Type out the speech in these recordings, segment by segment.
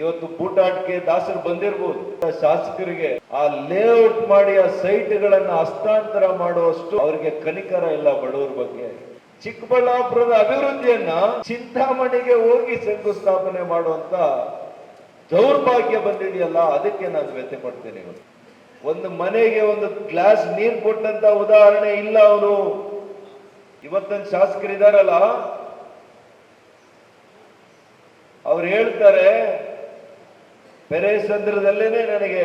ಇವತ್ತು ಬೂಟಾಟಕ್ಕೆ ದಾಸರು ಬಂದಿರ್ಬೋದು. ಶಾಸಕರಿಗೆ ಆ ಲೇಔಟ್ ಮಾಡಿ, ಆ ಸೈಟ್ಗಳನ್ನ ಹಸ್ತಾಂತರ ಮಾಡುವಷ್ಟು ಅವರಿಗೆ ಕನಿಕರ ಇಲ್ಲ ಬಡವರ ಬಗ್ಗೆ. ಚಿಕ್ಕಬಳ್ಳಾಪುರದ ಅಭಿವೃದ್ಧಿಯನ್ನ ಚಿಂತಾಮಣಿಗೆ ಹೋಗಿ ಶಂಕುಸ್ಥಾಪನೆ ಮಾಡುವಂತ ದೌರ್ಭಾಗ್ಯ ಬಂದಿದೆಯಲ್ಲ, ಅದಕ್ಕೆ ನಾನು ವ್ಯಥೆ ಪಡ್ತೇನೆ ಒಂದು ಮನೆಗೆ ಒಂದು ಗ್ಲಾಸ್ ನೀರು ಕೊಟ್ಟಂತ ಉದಾಹರಣೆ ಇಲ್ಲ ಅವರು ಇವತ್ತೊಂದು ಶಾಸಕರಿದಾರಲ್ಲ, ಅವ್ರು ಹೇಳ್ತಾರೆ ಪೆರೇಸಂದ್ರದಲ್ಲೇನೆ ನನಗೆ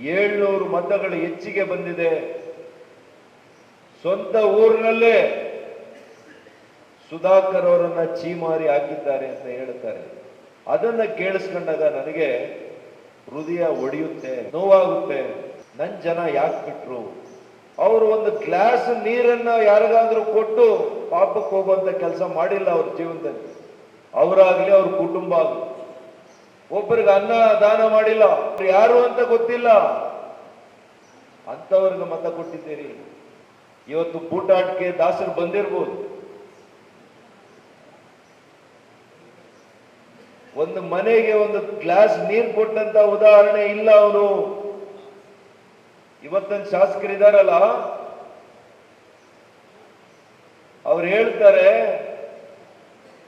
ಏಳ್ನೂರು ಮತಗಳು ಹೆಚ್ಚಿಗೆ ಬಂದಿದೆ. ಸ್ವಂತ ಊರಿನಲ್ಲೇ ಸುಧಾಕರ್ ಅವರನ್ನ ಚೀಮಾರಿ ಹಾಕಿದ್ದಾರೆ ಅಂತ ಹೇಳ್ತಾರೆ. ಅದನ್ನ ಕೇಳಿಸ್ಕೊಂಡಾಗ ನನಗೆ ಹೃದಯ ಒಡೆಯುತ್ತೆ, ನೋವಾಗುತ್ತೆ. ನನ್ ಜನ ಯಾಕೆ ಬಿಟ್ರು? ಅವರು ಒಂದು ಗ್ಲಾಸ್ ನೀರನ್ನ ಯಾರಿಗಾದ್ರೂ ಕೊಟ್ಟು ಪಾಪಕ್ಕೆ ಹೋಗುವಂತ ಕೆಲಸ ಮಾಡಿಲ್ಲ ಅವ್ರ ಜೀವನದಲ್ಲಿ. ಅವರಾಗ್ಲಿ ಅವ್ರ ಕುಟುಂಬ ಆಗ್ಲಿ. ಒಬ್ಬರಿಗೆ ಅನ್ನ ದಾನ ಮಾಡಿಲ್ಲ. ಯಾರು ಅಂತ ಗೊತ್ತಿಲ್ಲ. ಅಂತವ್ರಿಗೆ ಮತ ಕೊಟ್ಟಿದ್ದೀರಿ. ಇವತ್ತು ಬೂಟಾಟಕ್ಕೆ ದಾಸರು ಬಂದಿರ್ಬೋದು. ಒಂದು ಮನೆಗೆ ಒಂದು ಗ್ಲಾಸ್ ನೀರು ಕೊಟ್ಟಂತ ಉದಾಹರಣೆ ಇಲ್ಲ ಅವನು. ಇವತ್ತೊಂದು ಶಾಸಕರಿದಾರಲ್ಲ ಅವ್ರು ಹೇಳ್ತಾರೆ,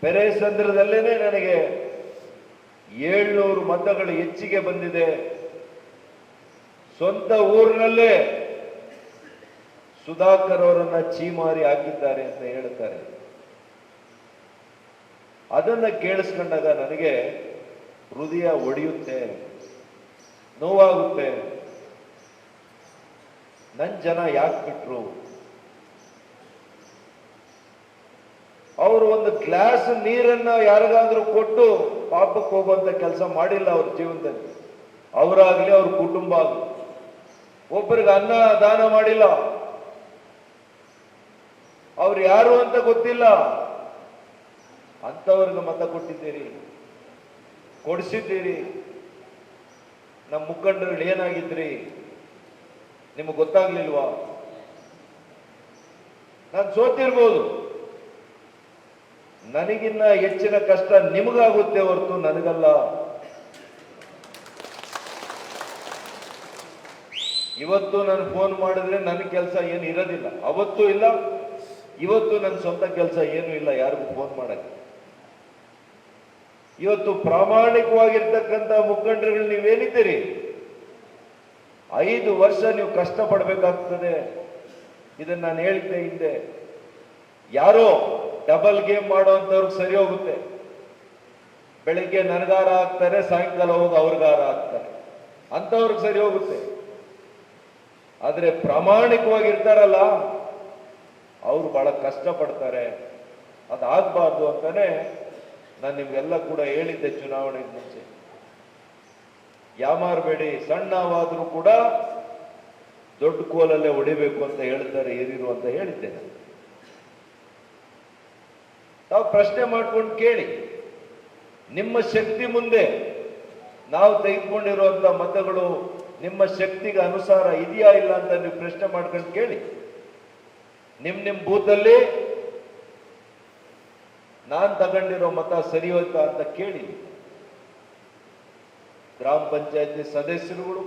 ಪೆರೇಸಂದ್ರದಲ್ಲೇನೆ ನನಗೆ ಏಳ್ನೂರು ಮತಗಳು ಹೆಚ್ಚಿಗೆ ಬಂದಿದೆ. ಸ್ವಂತ ಊರಿನಲ್ಲೇ ಸುಧಾಕರ್ ಅವರನ್ನ ಚೀಮಾರಿ ಹಾಕಿದ್ದಾರೆ ಅಂತ ಹೇಳ್ತಾರೆ. ಅದನ್ನ ಕೇಳಿಸ್ಕೊಂಡಾಗ ನನಗೆ ಹೃದಯ ಒಡೆಯುತ್ತೆ, ನೋವಾಗುತ್ತೆ. ನನ್ ಜನ ಯಾಕೆ ಬಿಟ್ರು? ಅವರು ಒಂದು ಗ್ಲಾಸ್ ನೀರನ್ನ ಯಾರಿಗಾದ್ರೂ ಕೊಟ್ಟು ಪಾಪಕ್ಕೆ ಹೋಗುವಂತ ಕೆಲಸ ಮಾಡಿಲ್ಲ ಅವ್ರ ಜೀವನದಲ್ಲಿ. ಅವರಾಗ್ಲಿ ಅವ್ರ ಕುಟುಂಬ ಆಗ್ಲಿ. ಒಬ್ಬರಿಗೆ ಅನ್ನ ದಾನ ಮಾಡಿಲ್ಲ. ಅವ್ರು ಯಾರು ಅಂತ ಗೊತ್ತಿಲ್ಲ. ಅಂತವ್ರಿಗೆ ಮತ ಕೊಟ್ಟಿದ್ದೀರಿ. ಕೊಡಿಸಿದ್ದೀರಿ. ನಮ್ಮ ಮುಖಂಡರುಗಳು ಏನಾಗಿದ್ರಿ? ನಿಮಗೆ ಗೊತ್ತಾಗ್ಲಿಲ್ವಾ? ನಾನು ಸೋತಿರ್ಬೋದು. ನನಗಿನ್ನ ಹೆಚ್ಚಿನ ಕಷ್ಟ ನಿಮಗಾಗುತ್ತೆ ಹೊರತು ನನಗಲ್ಲ. ಇವತ್ತು ನಾನು ಫೋನ್ ಮಾಡಿದ್ರೆ ನನ್ನ ಕೆಲಸ ಏನು ಇರೋದಿಲ್ಲ. ಅವತ್ತು ಇಲ್ಲ, ಇವತ್ತು ನನ್ನ ಸ್ವಂತ ಕೆಲಸ ಏನು ಇಲ್ಲ, ಯಾರಿಗೂ ಫೋನ್ ಮಾಡಕ್ಕೆ. ಇವತ್ತು ಪ್ರಾಮಾಣಿಕವಾಗಿರ್ತಕ್ಕಂಥ ಮುಖಂಡರುಗಳು ನೀವೇನಿದ್ದೀರಿ? ಐದು ವರ್ಷ ನೀವು ಕಷ್ಟ ಪಡಬೇಕಾಗ್ತದೆ ಇದನ್ನ ನಾನು ಹೇಳಿದ್ದೆ ಹಿಂದೆ. ಯಾರೋ ಡಬಲ್ ಗೇಮ್ ಮಾಡೋಂಥವ್ರಿಗೆ ಸರಿ ಹೋಗುತ್ತೆ. ಬೆಳಿಗ್ಗೆ ನನಗಾರ ಆಗ್ತಾರೆ, ಸಾಯಂಕಾಲ ಹೋಗಿ ಅವ್ರಿಗಾರ ಆಗ್ತಾರೆ. ಅಂಥವ್ರಿಗೆ ಸರಿ ಹೋಗುತ್ತೆ. ಆದ್ರೆ ಪ್ರಾಮಾಣಿಕವಾಗಿರ್ತಾರಲ್ಲ, ಅವ್ರು ಬಹಳ ಕಷ್ಟಪಡ್ತಾರೆ. ಅದಾಗಬಾರ್ದು ಅಂತಾನೆ ನಾನು ನಿಮ್ಗೆಲ್ಲ ಕೂಡ ಹೇಳಿದ್ದೆ ಚುನಾವಣೆಗೆ ಮುಂಚೆ. ಯಾಮಾರಬೇಡಿ, ಸಣ್ಣವಾದರೂ ಕೂಡ ದೊಡ್ಡ ಕೋಲಲ್ಲೇ ಹೊಡಿಬೇಕು ಅಂತ ಹೇಳ್ತಾರೆ ಹಿರಿಯರು ಅಂತ ಹೇಳಿದ್ದೆ ನಾನು. ತಾವು ಪ್ರಶ್ನೆ ಮಾಡ್ಕೊಂಡು ಕೇಳಿ. ನಿಮ್ಮ ಶಕ್ತಿ ಮುಂದೆ ನಾವು ತೆಗೆದುಕೊಂಡಿರುವಂಥ ಮತಗಳು ನಿಮ್ಮ ಶಕ್ತಿಗೆ ಅನುಸಾರ ಇದೆಯಾ ಇಲ್ಲ ಅಂತ ನೀವು ಪ್ರಶ್ನೆ ಮಾಡ್ಕೊಂಡು ಕೇಳಿ. ನಿಮ್ಮ ನಿಮ್ಮ ಬೂತಲ್ಲಿ ನಾನು ತಗೊಂಡಿರೋ ಮತ ಸರಿ ಹೋಯ್ತಾ ಅಂತ ಕೇಳಿ ಗ್ರಾಮ ಪಂಚಾಯತಿ ಸದಸ್ಯರುಗಳು,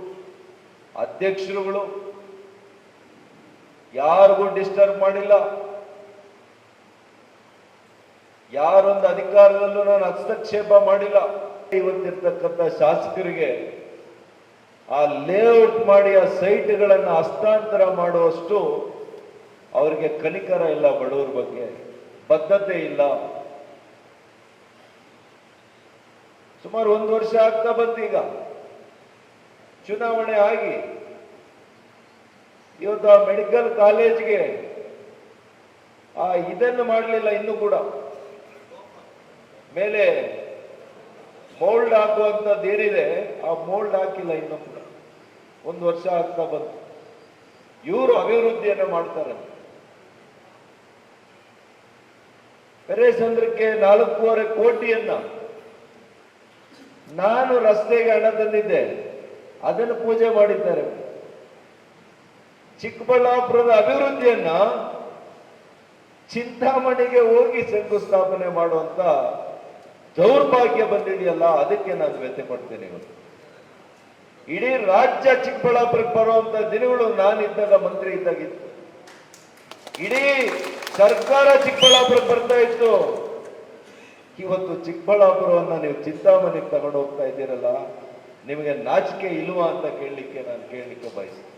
ಅಧ್ಯಕ್ಷರುಗಳು, ಯಾರಿಗೂ ಡಿಸ್ಟರ್ಬ್ ಮಾಡಿಲ್ಲ. ಯಾರೊಂದು ಅಧಿಕಾರದಲ್ಲೂ ನಾನು ಹಸ್ತಕ್ಷೇಪ ಮಾಡಿಲ್ಲ. ಇವತ್ತಿರ್ತಕ್ಕಂಥ ಶಾಸಕರಿಗೆ ಆ ಲೇಔಟ್ ಮಾಡಿ, ಆ ಸೈಟ್ಗಳನ್ನು ಹಸ್ತಾಂತರ ಮಾಡುವಷ್ಟು ಅವರಿಗೆ ಕನಿಕರ ಇಲ್ಲ ಬಡವರ ಬಗ್ಗೆ. ಬದ್ಧತೆ ಇಲ್ಲ. ಸುಮಾರು ಒಂದು ವರ್ಷ ಆಗ್ತಾ ಬಂತೀಗ ಚುನಾವಣೆ ಆಗಿ. ಇವತ್ತು ಮೆಡಿಕಲ್ ಕಾಲೇಜ್ಗೆ ಆ ಇದನ್ನು ಮಾಡಲಿಲ್ಲ ಇನ್ನೂ ಕೂಡ. ಮೇಲೆ ಮೋಲ್ಡ್ ಹಾಕುವಂಥದ್ದು ಏನಿದೆ ಆ ಮೋಲ್ಡ್ ಹಾಕಿಲ್ಲ ಇನ್ನೂ ಕೂಡ ಒಂದು ವರ್ಷ ಆಗ್ತಾ ಬಂತು. ಇವರು ಅಭಿವೃದ್ಧಿಯನ್ನು ಮಾಡ್ತಾರೆ. ಪೆರೇಸಂದ್ರಕ್ಕೆ ನಾಲ್ಕೂವರೆ ಕೋಟಿಯನ್ನ ನಾನು ರಸ್ತೆಗೆ ಹಣ ತಂದಿದ್ದೆ ಅದನ್ನು ಪೂಜೆ ಮಾಡಿದ್ದಾರೆ. ಚಿಕ್ಕಬಳ್ಳಾಪುರದ ಅಭಿವೃದ್ಧಿಯನ್ನ ಚಿಂತಾಮಣಿಗೆ ಹೋಗಿ ಶಂಕುಸ್ಥಾಪನೆ ಮಾಡುವಂತ ದೌರ್ಭಾಗ್ಯ ಬಂದಿದೆಯಲ್ಲ, ಅದಕ್ಕೆ ನಾನು ವ್ಯಥೆ ಪಡ್ತೇನೆ ಇವತ್ತು. ಇಡೀ ರಾಜ್ಯ ಚಿಕ್ಕಬಳ್ಳಾಪುರಕ್ಕೆ ಬರುವಂತ ದಿನಗಳು ನಾನಿದ್ದಾಗ, ಮಂತ್ರಿ ಇದ್ದಾಗಿತ್ತು. ಇಡೀ ಸರ್ಕಾರ ಚಿಕ್ಕಬಳ್ಳಾಪುರಕ್ಕೆ ಬರ್ತಾ ಇತ್ತು. ಇವತ್ತು ಚಿಕ್ಕಬಳ್ಳಾಪುರವನ್ನ ನೀವು ಚಿಂತಾಮಣಿಗೆ ತಗೊಂಡು ಹೋಗ್ತಾ ಇದ್ದೀರಲ್ಲ, ನಿಮಗೆ ನಾಚಿಕೆ ಇಲ್ವಾ ಅಂತ ಕೇಳಲಿಕ್ಕೆ ನಾನು ಕೇಳಲಿಕ್ಕೆ ಬಯಸ್ತೀನಿ.